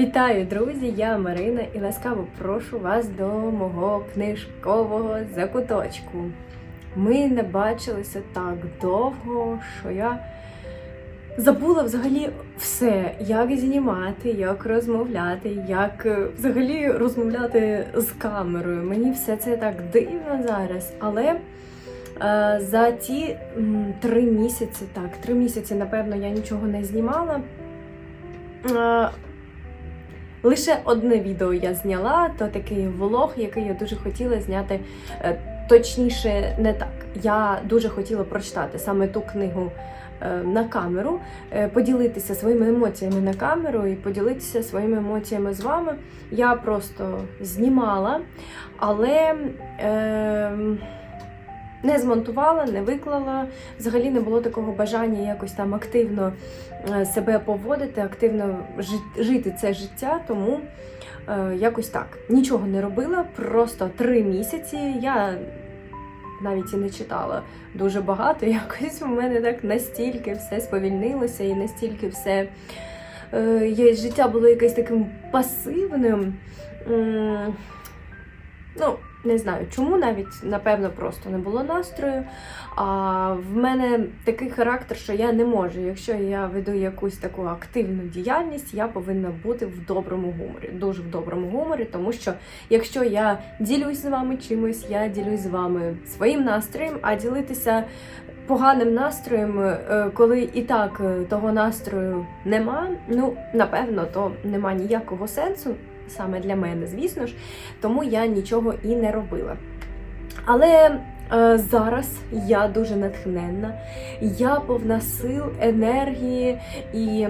Вітаю, друзі! Я Марина і ласкаво прошу вас до мого книжкового закуточку. Ми не бачилися так довго, що я забула взагалі все, як знімати, як розмовляти, як е, взагалі розмовляти з камерою. Мені все це так дивно зараз, але. е, За ті три місяці, так, три місяці, напевно, я нічого не знімала. Лише одне відео я зняла, то такий влог, який я дуже хотіла зняти. Е, Точніше, не так. Я дуже хотіла прочитати саме ту книгу е, на камеру, е, поділитися своїми емоціями на камеру і поділитися своїми емоціями з вами. Я просто знімала, але е, не змонтувала, не виклала. Взагалі не було такого бажання якось там активно е, себе поводити, активно жити це життя, тому е, якось так. Нічого не робила, просто три місяці. Я навіть і не читала дуже багато. Якось у мене так настільки все сповільнилося і настільки все е, життя було якесь таким пасивним. Ну, не знаю чому, навіть напевно просто не було настрою. А в мене такий характер, що я не можу. Якщо я веду якусь таку активну діяльність, я повинна бути в доброму гуморі, дуже в доброму гуморі, тому що якщо я ділюсь з вами чимось, я ділюсь з вами своїм настроєм, а ділитися поганим настроєм, е, коли і так е, того настрою нема, ну напевно, то нема ніякого сенсу. Саме для мене, звісно ж, тому я нічого і не робила. Але е, зараз я дуже натхненна, я повна сил, енергії і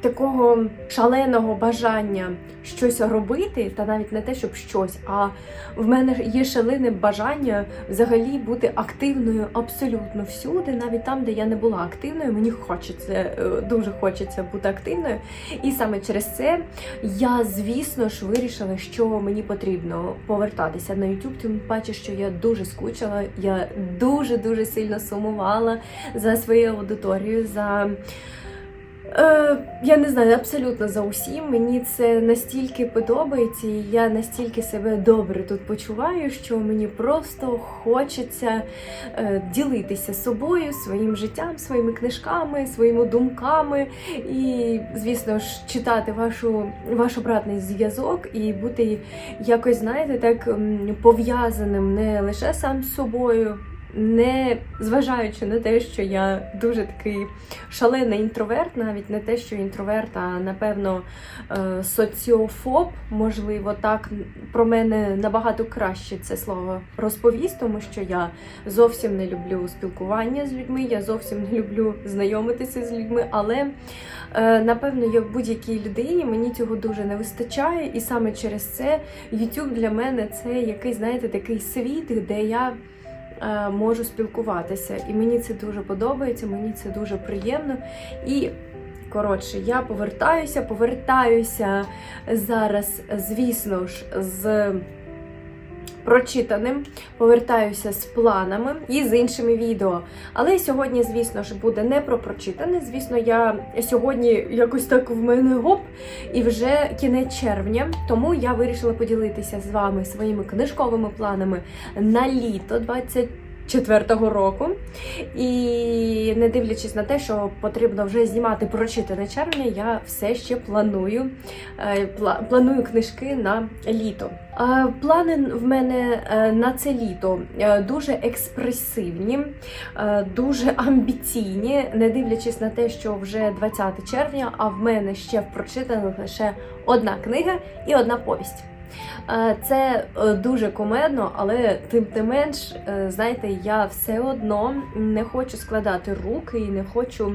такого шаленого бажання щось робити, та навіть не те, щоб щось, а в мене є шалене бажання взагалі бути активною абсолютно всюди, навіть там, де я не була активною, мені хочеться е, дуже хочеться бути активною. І саме через це я, звісно ж, вирішила, що мені потрібно повертатися на YouTube, тим паче, що я дуже скучила, я дуже дуже сильно сумувала за своєю аудиторією. за... Е, я не знаю, абсолютно за усім. Мені це настільки подобається, і я настільки себе добре тут почуваю, що мені просто хочеться е, ділитися собою, своїм життям, своїми книжками, своїми думками, і, звісно ж, читати вашу, ваш обратний зв'язок і бути якось, знаєте, так пов'язаним не лише сам з собою. Не зважаючи на те, що я дуже такий шалений інтроверт, навіть не те, що інтроверт, а напевно е, соціофоб, можливо, так про мене набагато краще це слово розповість, тому що я зовсім не люблю спілкування з людьми, я зовсім не люблю знайомитися з людьми, але е, напевно, як будь-якій людині мені цього дуже не вистачає, і саме через це YouTube для мене це якийсь, знаєте, такий світ, де я можу спілкуватися. І мені це дуже подобається, мені це дуже приємно. І коротше, я повертаюся, повертаюся зараз, звісно ж, з. Прочитаним, повертаюся з планами і з іншими відео. Але сьогодні, звісно ж, буде не про прочитане. Звісно, я сьогодні якось так в мене гоп, і вже кінець червня. Тому я вирішила поділитися з вами своїми книжковими планами на літо 24-го року. І не дивлячись на те, що потрібно вже знімати прочитане червня, я все ще планую, е, пла- планую книжки на літо. Е, Плани в мене е, на це літо дуже експресивні, дуже амбіційні, не дивлячись на те, що вже 20 червня, а в мене ще в прочитаних лише одна книга і одна повість. Е, Це е, дуже кумедно, але тим не менш, е, знаєте, я все одно не хочу складати руки і не хочу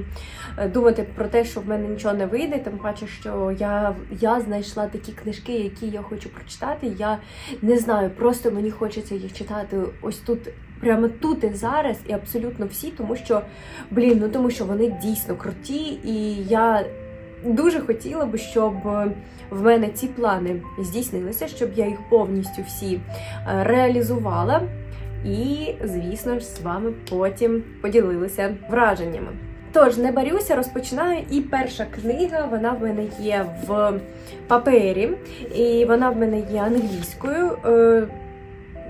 думати про те, що в мене нічого не вийде. Тим паче, що я, я знайшла такі книжки, які я хочу прочитати. Я не знаю, просто мені хочеться їх читати ось тут. Прямо тут і зараз, і абсолютно всі, тому що, блін, ну тому що вони дійсно круті, і я дуже хотіла би, щоб в мене ці плани здійснилися, щоб я їх повністю всі е, реалізувала. І, звісно ж, з вами потім поділилася враженнями. Тож, не барюся, розпочинаю. І перша книга, вона в мене є в папері, і вона в мене є англійською.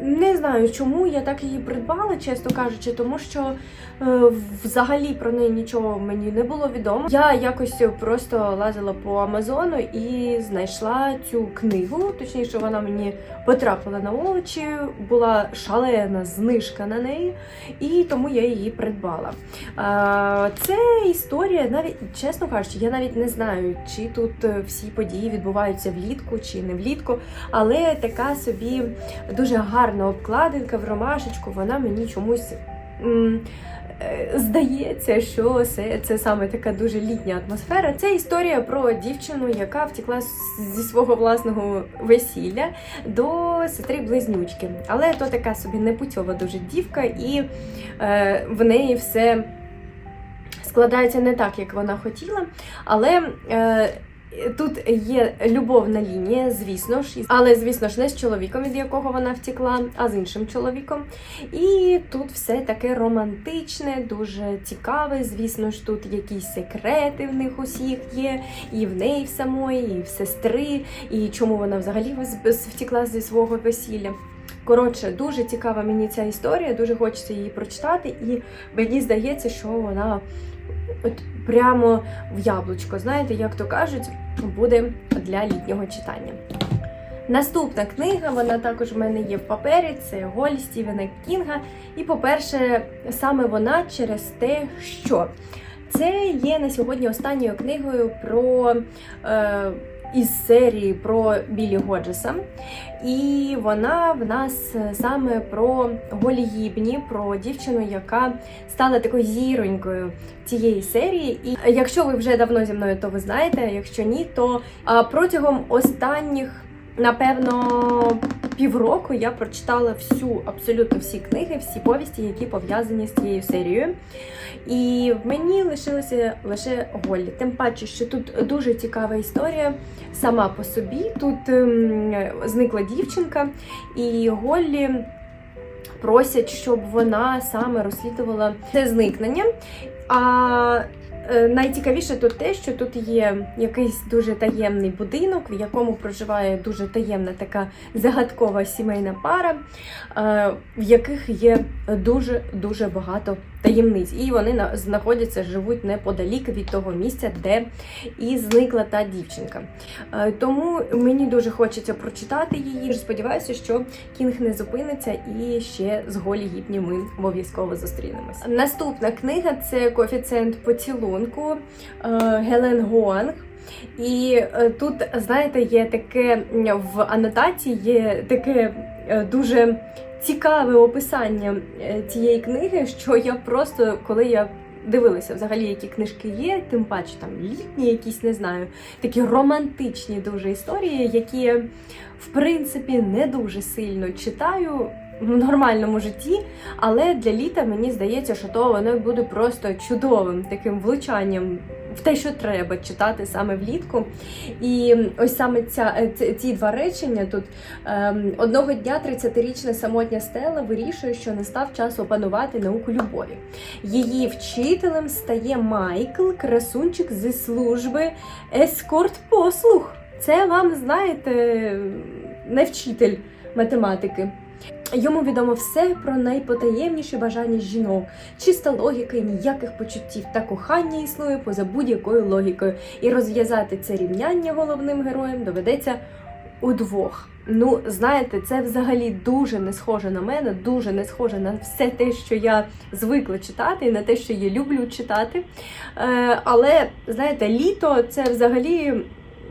Е, Не знаю, чому я так її придбала, чесно кажучи, тому що е, взагалі про неї нічого мені не було відомо. Я якось просто лазила по Амазону і знайшла цю книгу. Точніше, вона мені потрапила на очі, була шалена знижка на неї, і тому я її придбала. А, Це історія, навіть чесно кажучи, я навіть не знаю, чи тут е, всі події відбуваються влітку чи не влітку, але така собі дуже гарна обкладинка в ромашечку, вона мені чомусь. е, Здається, що це, це саме така дуже літня атмосфера. Це історія про дівчину, яка втекла з- зі свого власного весілля до сестри близнючки. Але то така собі непутьова дуже дівка, і е, в неї все складається не так, як вона хотіла. Але е, тут є любовна лінія, звісно ж, але звісно ж не з чоловіком, від якого вона втекла, а з іншим чоловіком. І тут все таке романтичне, дуже цікаве. Звісно ж, тут якісь секрети в них усіх є, і в неї в самої, і в сестри, і чому вона взагалі втекла зі свого весілля. Коротше, дуже цікава мені ця історія, дуже хочеться її прочитати, і мені здається, що вона от прямо в яблучко, знаєте, як то кажуть, буде для літнього читання. Наступна книга, вона також в мене є в папері, це Голь Стівена Кінга. І, по-перше, саме вона через те, що це є на сьогодні останньою книгою про е, із серії про Білі Годжеса. І вона в нас саме про Голі Гібні, про дівчину, яка стала такою зіронькою цієї серії. І якщо ви вже давно зі мною, то ви знаєте. Якщо ні, то протягом останніх. Напевно, півроку я прочитала всю, абсолютно всі книги, всі повісті, які пов'язані з цією серією. І в мені лишилося лише Голлі. Тим паче, що тут дуже цікава історія сама по собі. Тут ем, зникла дівчинка, і Голлі просять, щоб вона саме розслідувала це зникнення. А найцікавіше тут те, що тут є якийсь дуже таємний будинок, в якому проживає дуже таємна така загадкова сімейна пара, е, в яких є дуже дуже багато таємниць. І вони знаходяться, живуть неподалік від того місця, де і зникла та дівчинка. Е, Тому мені дуже хочеться прочитати її. Сподіваюся, що Кінг не зупиниться і ще з голі гіпні ми обов'язково зустрінемось. Наступна книга це коефіцієнт поцілунку е, Гелен Гуанг. І е, тут, знаєте, є таке в анотації є таке дуже цікаве описання е, цієї книги, що я просто, коли я дивилася взагалі, які книжки є, тим паче там літні, якісь не знаю, такі романтичні дуже історії, які в принципі не дуже сильно читаю. В нормальному житті, але для літа мені здається, що то воно буде просто чудовим таким влучанням в те, що треба читати саме влітку. І ось саме ця, е, ці- два речення тут ем, одного дня 30-річна самотня стела вирішує, що настав час опанувати науку любові. Її вчителем стає Майкл, красунчик зі служби ескорт-послуг. Це вам, знаєте, не вчитель математики. Йому відомо все про найпотаємніші бажання жінок. Чиста логіка і ніяких почуттів та кохання існує поза будь-якою логікою. І розв'язати це рівняння головним героям доведеться удвох. Ну, знаєте, це взагалі дуже не схоже на мене, дуже не схоже на все те, що я звикла читати, і на те, що я люблю читати. Е, але знаєте, літо це взагалі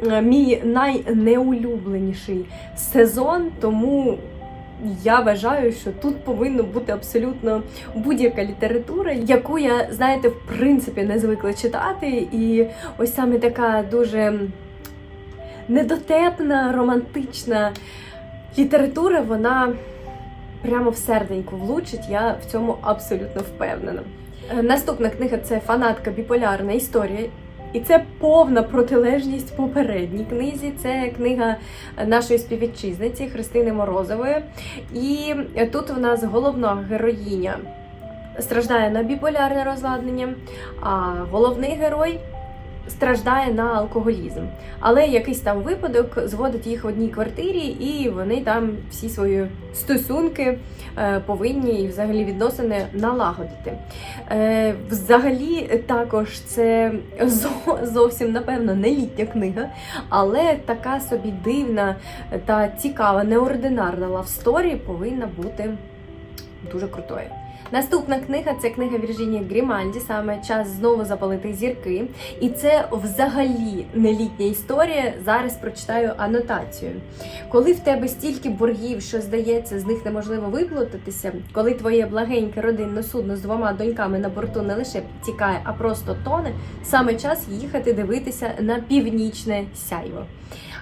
е, мій найнеулюбленіший сезон, тому я вважаю, що тут повинна бути абсолютно будь-яка література, яку я, знаєте, в принципі не звикла читати. І ось саме така дуже недотепна, романтична література, вона прямо в серденьку влучить. Я в цьому абсолютно впевнена. Е, Наступна книга це фанатка біполярна історія. І це повна протилежність попередній книзі. Це книга нашої співвітчизниці Христини Морозової. І тут в нас головна героїня страждає на біполярне розладнення, а головний герой страждає на алкоголізм. Але якийсь там випадок зводить їх в одній квартирі, і вони там всі свої стосунки е, повинні і взагалі відносини налагодити. Е, Взагалі, також це зовсім напевно не літня книга, але така собі дивна та цікава, неординарна лавсторі повинна бути дуже крутою. Наступна книга це книга Вірджинії Грімальді, саме час знову запалити зірки. І це взагалі не літня історія. Зараз прочитаю анотацію. Коли в тебе стільки боргів, що здається, з них неможливо виплутатися, коли твоє благеньке родинне судно з двома доньками на борту не лише тікає, а просто тоне, саме час їхати дивитися на північне сяйво.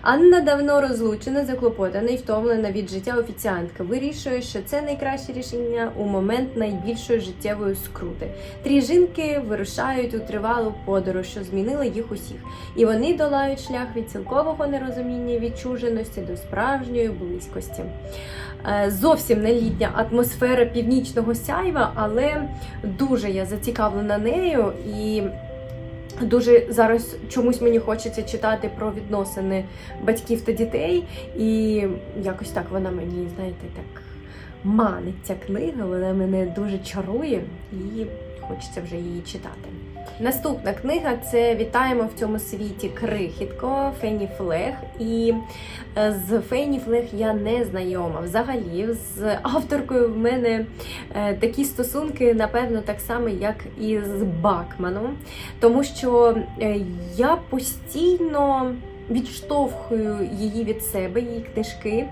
Анна давно розлучена, заклопотана і втомлена від життя офіціантка. Вирішує, що це найкраще рішення у момент найбільшої життєвої скрути. Три жінки вирушають у тривалу подорож, що змінила їх усіх, і вони долають шлях від цілкового нерозуміння відчуженості до справжньої близькості. Е, Зовсім не літня атмосфера північного сяйва, але дуже я зацікавлена нею і. Дуже зараз чомусь мені хочеться читати про відносини батьків та дітей, і якось так вона мені, знаєте, так манить ця книга, вона мене дуже чарує і хочеться вже її читати. Наступна книга це Вітаємо в цьому світі крихітко Фені Флех. І е, з Фені Флех я не знайома. Взагалі, з авторкою в мене е, такі стосунки, напевно, так само, як і з Бакманом, тому що е, я постійно. Відштовхую її від себе, її книжки,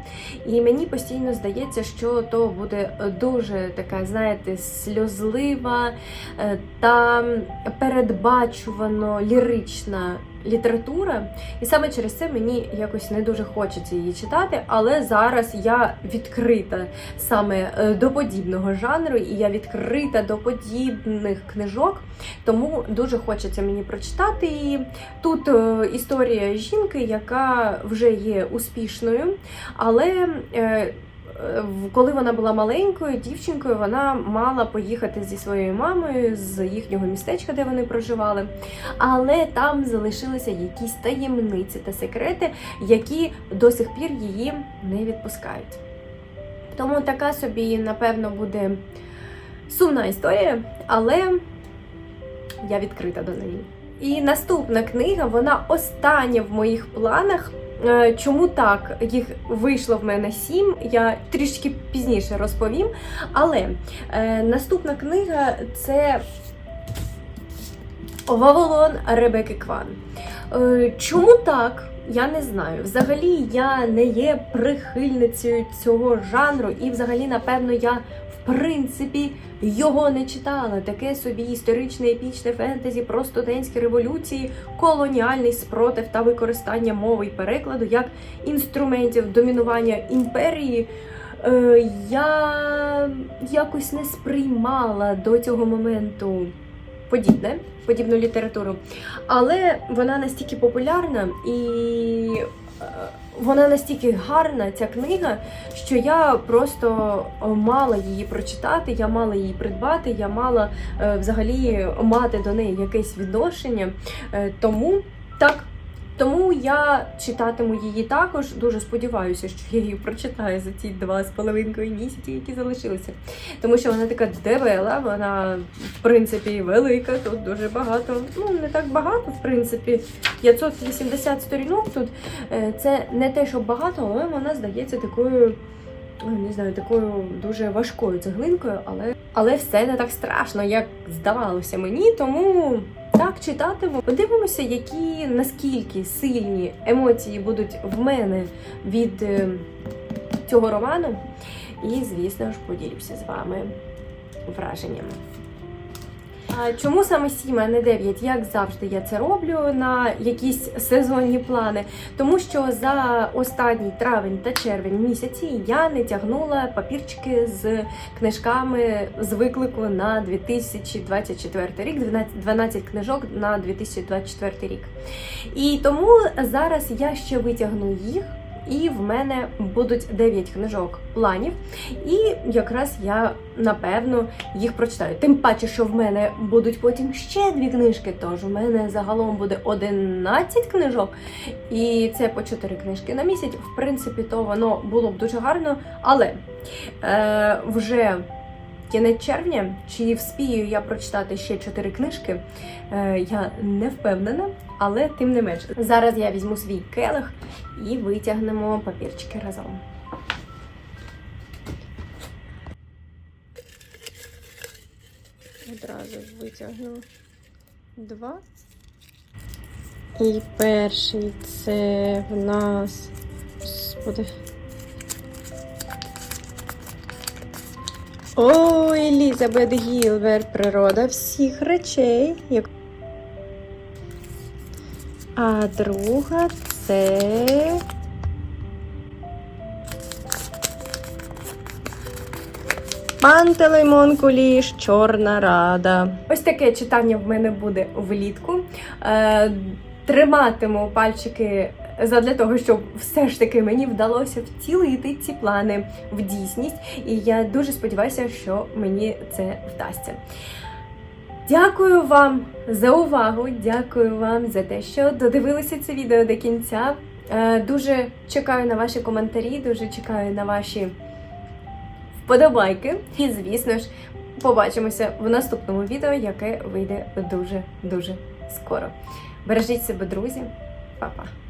і мені постійно здається, що то буде дуже така, знаєте, сльозлива е, та передбачувано лірична література. І саме через це мені якось не дуже хочеться її читати. Але зараз я відкрита саме е, до подібного жанру, і я відкрита до подібних книжок. Тому дуже хочеться мені прочитати її. Тут е, історія жінки, яка вже є успішною, але. Коли вона була маленькою дівчинкою, вона мала поїхати зі своєю мамою з їхнього містечка, де вони проживали. Але там залишилися якісь таємниці та секрети, які до сих пір її не відпускають. Тому така собі, напевно, буде сумна історія, але я відкрита до неї. І наступна книга, вона остання в моїх планах. Е, Чому так? Їх вийшло в мене сім, я трішки пізніше розповім. Але е, наступна книга це Вавилон Ребекки Кван. Е, чому так? Я не знаю. Взагалі я не є прихильницею цього жанру, і взагалі, напевно, я принципі його не читала. Таке собі історичне епічне фентезі про студентські революції, колоніальний спротив та використання мови і перекладу як інструментів домінування імперії. Е, я якось не сприймала до цього моменту подібне, подібну літературу. Але вона настільки популярна і е, вона настільки гарна, ця книга, що я просто е, мала її прочитати, я мала її придбати, я мала е, взагалі мати до неї якесь відношення. Тому так. Тому я читатиму її також. Дуже сподіваюся, що я її прочитаю за ті два з половинкою місяці, які залишилися. Тому що вона така дебела, вона в принципі велика. Тут дуже багато. Ну не так багато, в принципі. 580 сторінок тут. Е, Це не те, що багато, але вона здається такою. Не знаю, такою дуже важкою цеглинкою, але але все не так страшно, як здавалося мені. Тому так читатиму. Подивимося, які наскільки сильні емоції будуть в мене від е, цього роману. І, звісно ж, поділюся з вами враженнями. Чому саме 7, а не 9? Як завжди я це роблю на якісь сезонні плани? Тому що за останній травень та червень місяці я не тягнула папірчики з книжками з виклику на 2024 рік, 12, 12 книжок на 2024 рік. І тому зараз я ще витягну їх. І в мене будуть 9 книжок планів. І якраз я напевно їх прочитаю. Тим паче, що в мене будуть потім ще дві книжки. Тож у мене загалом буде 11 книжок, і це по 4 книжки на місяць. В принципі, то воно було б дуже гарно, але е, вже. Кінець червня, чи вспію я прочитати ще чотири книжки, е, я не впевнена, але тим не менш. Зараз я візьму свій келих і витягнемо папірчики разом. Одразу витягну два. І перший це в нас. Господи. О, Елізабет Гілбер, природа всіх речей. А друга це. Пантелеймон Куліш, Чорна Рада. Ось таке читання в мене буде влітку. Е, триматиму пальчики задля того, щоб все ж таки мені вдалося втілити ці плани в дійсність. І я дуже сподіваюся, що мені це вдасться. Дякую вам за увагу. Дякую вам за те, що додивилися це відео до кінця. Е, Дуже чекаю на ваші коментарі, дуже чекаю на ваші вподобайки. І, звісно ж, побачимося в наступному відео, яке вийде дуже-дуже скоро. Бережіть себе, друзі. Па-па!